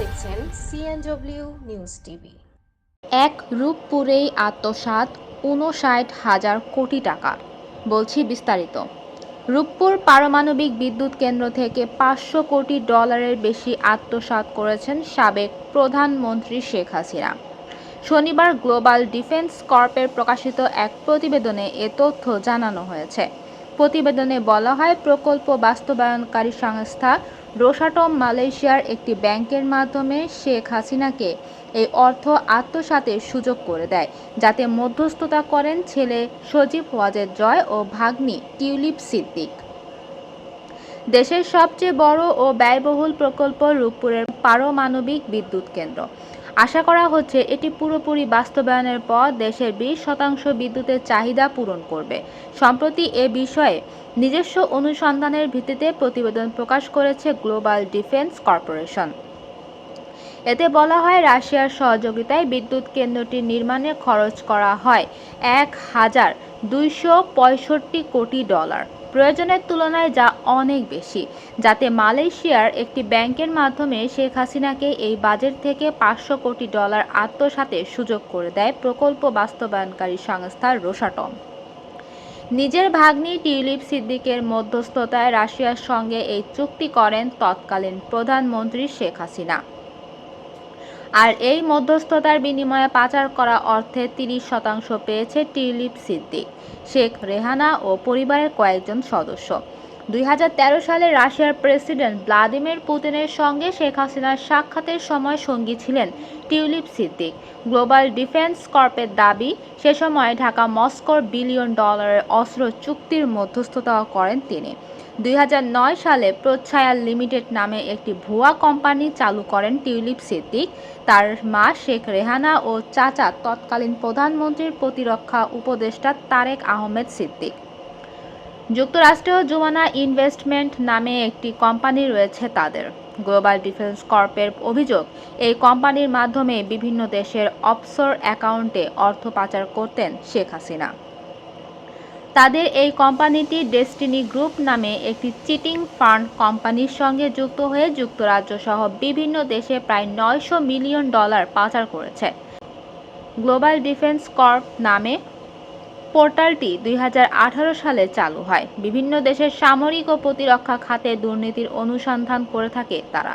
দেখছেন CNW news TV এক রূপপুরেই আত্মসাৎ উনষাট হাজার কোটি টাকা বলছি বিস্তারিত। রূপপুর পারমাণবিক বিদ্যুৎ কেন্দ্র থেকে পাঁচশো কোটি ডলারের বেশি আত্মসাৎ করেছেন সাবেক প্রধানমন্ত্রী শেখ হাসিনা। শনিবার গ্লোবাল ডিফেন্স কর্পের প্রকাশিত এক প্রতিবেদনে এ তথ্য জানানো হয়েছে। প্রতিবেদনে বলা হয়, প্রকল্প বাস্তবায়নকারী সংস্থা রোসাটম মালয়েশিয়ার একটি ব্যাংকের মাধ্যমে শেখ হাসিনাকে এই অর্থ আত্মসাতের সুযোগ করে দেয়, যাতে মধ্যস্থতা করেন ছেলে সজীব ওয়াজেদ জয় ও ভাগ্নি টিউলিপ সিদ্দিক। দেশের সবচেয়ে বড় ও ব্যয়বহুল প্রকল্প রূপপুরের পারমাণবিক বিদ্যুৎ কেন্দ্র। আশা করা হচ্ছে এটি পুরোপুরি বাস্তবায়নের পর দেশের বিশ শতাংশ বিদ্যুতের চাহিদা পূরণ করবে। সম্প্রতি এ বিষয়ে নিজস্ব অনুসন্ধানের ভিত্তিতে প্রতিবেদন প্রকাশ করেছে গ্লোবাল ডিফেন্স কর্পোরেশন। এতে বলা হয়, রাশিয়ার সহযোগিতায় বিদ্যুৎ কেন্দ্রটি নির্মাণে খরচ করা হয় এক হাজার দুইশো পঁয়ষট্টি কোটি ডলার। প্রয়োজনের তুলনায় যা অনেক বেশি, যাতে মালয়েশিয়ার একটি ব্যাংকের মাধ্যমে শেখ হাসিনাকে এই বাজেট থেকে পাঁচশো কোটি ডলার আত্মসাতের সুযোগ করে দেয় প্রকল্প বাস্তবায়নকারী সংস্থা রোসাটম। নিজের ভাগ্নি টিউলিপ সিদ্দিকের মধ্যস্থতায় রাশিয়ার সঙ্গে এই চুক্তি করেন তৎকালীন প্রধানমন্ত্রী শেখ হাসিনা। আর এই মধ্যস্থতার বিনিময়ে পাচার করা অর্থে তিরিশ শতাংশ পেয়েছে টিউলিপ সিদ্দিক শেখ রেহানা ও পরিবারের কয়েকজন সদস্য। দুই হাজার তেরো সালে রাশিয়ার প্রেসিডেন্ট ভ্লাদিমির পুতিনের সঙ্গে শেখ হাসিনার সাক্ষাতের সময় সঙ্গী ছিলেন টিউলিপ সিদ্দিক। গ্লোবাল ডিফেন্স কর্পের দাবি, সে সময় ঢাকা মস্কোর বিলিয়ন ডলারের অস্ত্র চুক্তির মধ্যস্থতা করেন তিনি। দুই হাজার নয় সালে প্রচ্ছায়া লিমিটেড নামে একটি ভুয়া কোম্পানি চালু করেন টিউলিপ সিদ্দিক। তার মা শেখ রেহানা ও চাচা তৎকালীন প্রধানমন্ত্রীর প্রতিরক্ষা উপদেষ্টা তারেক আহমেদ সিদ্দিক। যুক্তরাষ্ট্রীয় জুমানা ইনভেস্টমেন্ট নামে একটি কোম্পানি রয়েছে তাদের। গ্লোবাল ডিফেন্স কর্পের অভিযোগ, এই কোম্পানির মাধ্যমে বিভিন্ন দেশের অফশোর অ্যাকাউন্টে অর্থ পাচার করতেন শেখ হাসিনা। তাদের এই কোম্পানিটি ডেস্টিনি গ্রুপ নামে একটি চিটিং ফান্ড কোম্পানির সঙ্গে যুক্ত হয়ে যুক্তরাজ্য সহ বিভিন্ন দেশে প্রায় নয়শো মিলিয়ন ডলার পাচার করেছে। গ্লোবাল ডিফেন্স কর্প নামে পোর্টালটি দুই হাজার আঠারো সালে চালু হয়। বিভিন্ন দেশের সামরিক ও প্রতিরক্ষা খাতে দুর্নীতির অনুসন্ধান করে থাকে তারা।